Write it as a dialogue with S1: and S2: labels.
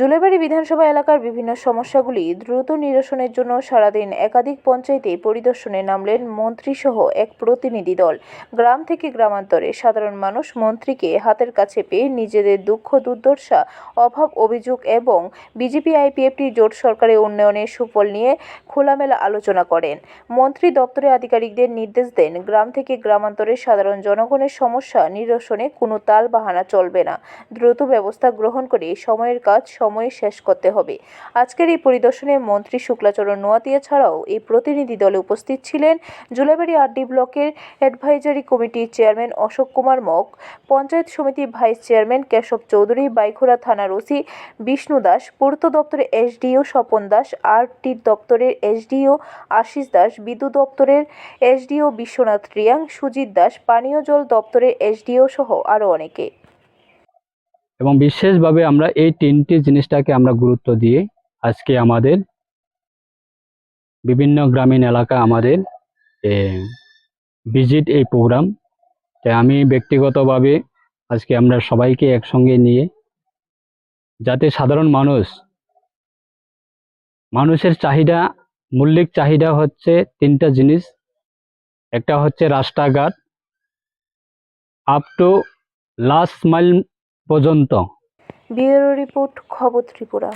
S1: জুলেবাড়ি বিধানসভা এলাকার বিভিন্ন সমস্যাগুলি দ্রুত নিরসনের জন্য সারাদিন একাধিক পঞ্চায়েতে পরিদর্শনে নামলেন মন্ত্রীসহ এক প্রতিনিধি দল। গ্রাম থেকে গ্রামান্তরে সাধারণ মানুষ মন্ত্রীকে হাতের কাছে পেয়ে নিজেদের দুঃখ, দুর্দশা, অভাব, অভিযোগ এবং বিজেপি আইপিএফটি জোট সরকারের উন্নয়নের সুফল নিয়ে খোলামেলা আলোচনা করেন। মন্ত্রী দপ্তরের আধিকারিকদের নির্দেশ দেন, গ্রাম থেকে গ্রামান্তরে সাধারণ জনগণের সমস্যা নিরসনে কোনো তাল বাহানা চলবে না। দ্রুত ব্যবস্থা গ্রহণ করে সময়ের কাজ সময়ে শেষ করতে হবে। আজকের এই পরিদর্শনে মন্ত্রী শুক্লাচরণ নোয়াতিয়া ছাড়াও এই প্রতিনিধি দলে উপস্থিত ছিলেন জুলাইবাড়ি আরডি ব্লকের অ্যাডভাইজারি কমিটির চেয়ারম্যান অশোক কুমার মগ, পঞ্চায়েত সমিতির ভাইস চেয়ারম্যান কেশব চৌধুরী, বাইখোড়া থানার ওসি বিষ্ণু দাস, পূর্ত দপ্তরের এসডিও স্বপন দাস, আরটি দপ্তরের এসডিও আশিস দাস, বিদ্যুৎ দপ্তরের এসডিও বিশ্বনাথ রিয়াং, সুজিত দাস, পানীয় জল দপ্তরের এসডিও সহ আরও অনেকে।
S2: এবং বিশেষভাবে আমরা এই তিনটি জিনিসটাকে আমরা গুরুত্ব দিয়ে আজকে আমাদের বিভিন্ন গ্রামীণ এলাকা আমাদের ভিজিট এই প্রোগ্রাম তাই আমি ব্যক্তিগতভাবে আজকে আমরা সবাইকে একসঙ্গে নিয়ে যাতে সাধারণ মানুষ, মানুষের চাহিদা, মৌলিক চাহিদা হচ্ছে তিনটা জিনিস। একটা হচ্ছে রাস্তাঘাট আপ টু লাস্ট মাইল পর্যন্ত।
S1: ব্যুরো রিপোর্ট খবর ত্রিপুরা।